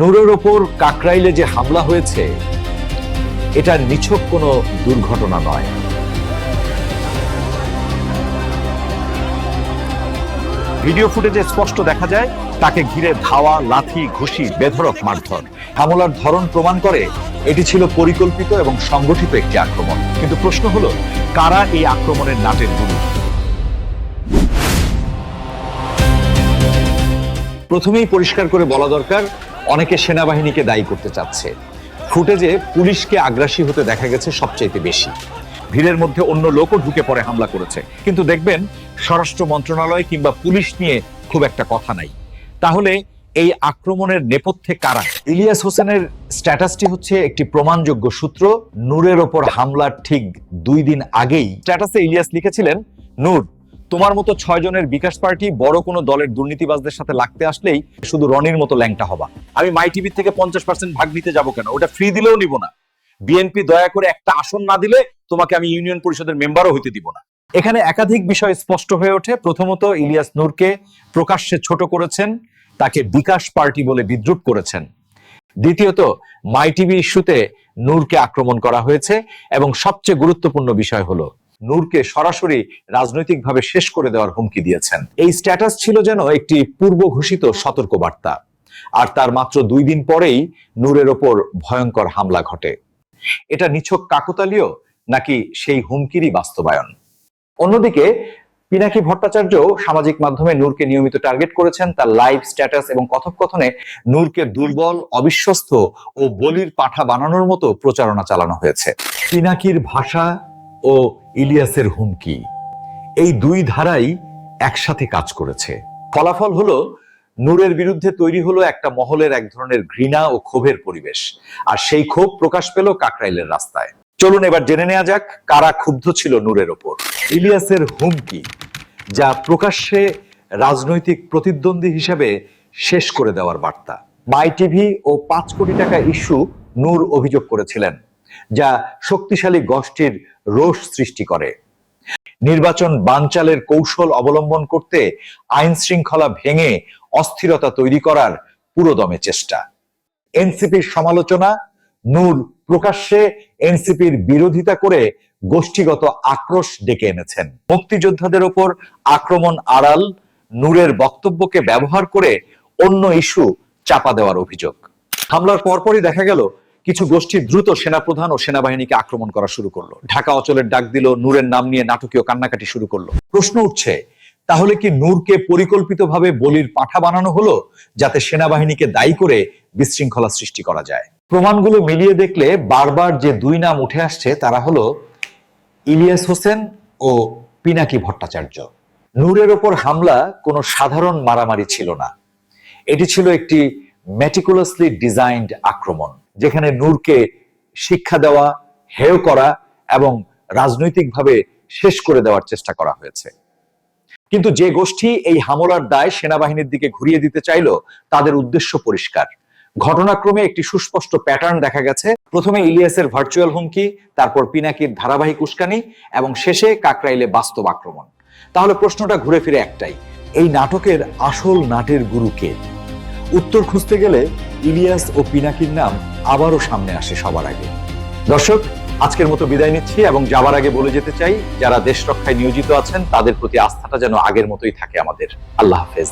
নূরের ওপর কাকরাইলে যে হামলা হয়েছে, এটা নিছক কোনো দুর্ঘটনা নয়। ভিডিও ফুটেজে স্পষ্ট দেখা যায়, তাকে ঘিরে ধাওয়া, লাথি, ঘুষি বেধরক মারধর। হামলার ধরন প্রমাণ করে এটি ছিল পরিকল্পিত এবং সংগঠিত একটি আক্রমণ। কিন্তু প্রশ্ন হলো, কারা এই আক্রমণের নাটের গুরু? প্রথমেই পরিষ্কার করে বলা দরকার অনেকে সেনাবাহিনীকে দায়ী করতে চাচ্ছে। ফুটেজে পুলিশকে আগ্রাসী হতে দেখা গেছে সবচাইতে বেশি। ভিড়ের মধ্যে অন্য লোকও ঢুকে পড়ে হামলা করেছে। কিন্তু দেখবেন, স্বরাষ্ট্র মন্ত্রণালয় কিংবা পুলিশ নিয়ে খুব একটা কথা নাই। তাহলে এই আক্রমণের নেপথ্যে কারা? ইলিয়াস হোসেনের স্ট্যাটাসটি হচ্ছে একটি প্রমাণযোগ্য সূত্র। নূরের ওপর হামলার ঠিক দুই দিন আগেই। স্ট্যাটাসে ইলিয়াস লিখেছিলেন, নূর তোমার মতো ছয় জনের বিকাশ পার্টি বড় কোনো দলের দুর্নীতিবাজদের সাথে লাগতে আসলেই শুধু রনির মতো ল্যাংটা হবা। আমি মাই টিভি থেকে পঞ্চাশ পার্সেন্ট ভাগ নিতে যাব কেন? ওটা ফ্রি দিলেও নিব না। বিএনপি দয়া করে একটা আসন না দিলে তোমাকে আমি ইউনিয়ন পরিষদের মেম্বারও হইতে দিব না। এখানে একাধিক বিষয় স্পষ্ট হয়ে ওঠে। প্রথমত, ইলিয়াস নূরকে প্রকাশ্যে ছোট করেছেন, তাকে বিকাশ পার্টি বলে বিদ্রুপ করেছেন। দ্বিতীয়ত মাই টিভি ইস্যুতে নূরকে আক্রমণ করা হয়েছে এবং সবচেয়ে গুরুত্বপূর্ণ বিষয় হলো নূরকে সরাসরি রাজনৈতিকভাবে শেষ করে দেওয়ার হুমকি দিয়েছেন। এই স্ট্যাটাস ছিল যেন একটি পূর্ব ঘোষিত সতর্কবার্তা। আর তার মাত্র দুই দিন পরেই নূরের ওপর ভয়ঙ্কর হামলা ঘটে। এটা নিছক কাকতালীয় নাকি সেই হুমকিরই বাস্তবায়ন? অন্যদিকে, পিনাকি ভট্টাচার্য সামাজিক মাধ্যমে নূরকে নিয়মিত টার্গেট করেছেন তার লাইভ স্ট্যাটাস এবং কথোপকথনে নূরকে দুর্বল, অবিশ্বস্ত ও বলির পাঠা বানানোর মতো প্রচারণা চালানো হয়েছে। পিনাকির ভাষা ও ইলিয়াসের হুমকি। এই দুই ধারাই একসাথে কাজ করেছে। ফলাফল হলো, নূরের বিরুদ্ধে তৈরি হলো একটা মহলের এক ধরনের ঘৃণা ও ক্ষোভের পরিবেশ। আর সেই ক্ষোভ প্রকাশ পেল কাকরাইলের রাস্তায়। চলুন এবার জেনে নেওয়া যাক কারা ক্ষুব্ধ ছিল নূরের ওপর। ইলিয়াসের হুমকি, যা প্রকাশ্যে রাজনৈতিক প্রতিদ্বন্দ্বী হিসেবে শেষ করে দেওয়ার বার্তা। মাই টিভি ও পাঁচ কোটি টাকা ইস্যু নূর অভিযোগ করেছিলেন। যা শক্তিশালী গোষ্ঠীর রোষ সৃষ্টি করে। নির্বাচন বানচালের কৌশল অবলম্বন করতে আইন শৃঙ্খলা ভেঙে অস্থিরতা তৈরি করার পুরোদমে চেষ্টা। এনসিপির সমালোচনা নূর প্রকাশ্যে এনসিপির বিরোধিতা করে গোষ্ঠীগত আক্রোশ ডেকে এনেছেন। মুক্তিযোদ্ধাদের ওপর আক্রমণ আড়াল নূরের বক্তব্যকে ব্যবহার করে অন্য ইস্যু চাপা দেওয়ার অভিযোগ। হামলার পরপরই দেখা গেল কিছু গোষ্ঠী দ্রুত সেনাপ্রধান ও সেনাবাহিনীকে আক্রমণ করা শুরু করল। ঢাকা অচলের ডাক দিল, নূরের নাম নিয়ে নাটকীয় কান্নাকাটি শুরু করল। প্রশ্ন উঠছে, তাহলে কি নূরকে পরিকল্পিতভাবে বলির পাঠা বানানো হলো, যাতে সেনাবাহিনীকে দায়ী করে বিশৃঙ্খলা সৃষ্টি করা যায়? প্রমাণগুলো মিলিয়ে দেখলে বারবার যে দুই নাম উঠে আসছে, তারা হলো ইলিয়াস হোসেন ও পিনাকি ভট্টাচার্য। নূরের ওপর হামলা কোনো সাধারণ মারামারি ছিল না। এটি ছিল একটি মেটিকুলাসলি ডিজাইনড আক্রমণ। যেখানে নূরকে শিক্ষা দেওয়া, হেয় করা এবং রাজনৈতিকভাবে শেষ করে দেওয়ার চেষ্টা করা হয়েছে। কিন্তু যে গোষ্ঠী এই হামলার দায় সেনাবাহিনীর দিকে ঘুরিয়ে দিতে চাইল, তাদের উদ্দেশ্য পরিষ্কার। ঘটনাক্রমে একটি সুস্পষ্ট প্যাটার্ন দেখা গেছে। প্রথমে ইলিয়াসের ভার্চুয়াল হুমকি, তারপর পিনাকির ধারাবাহিক উস্কানি এবং শেষে কাকরাইলে বাস্তব আক্রমণ। তাহলে প্রশ্নটা ঘুরে ফিরে একটাই, এই নাটকের আসল নাটের গুরু কে? উত্তর খুঁজতে গেলে ইলিয়াস ও পিনাকির নাম আবারও সামনে আসে সবার আগে। দর্শক, আজকের মতো বিদায় নিচ্ছি এবং যাবার আগে বলে যেতে চাই, যারা দেশ রক্ষায় নিয়োজিত আছেন, তাদের প্রতি আস্থাটা যেন আগের মতোই থাকে আমাদের। আল্লাহ হাফেজ।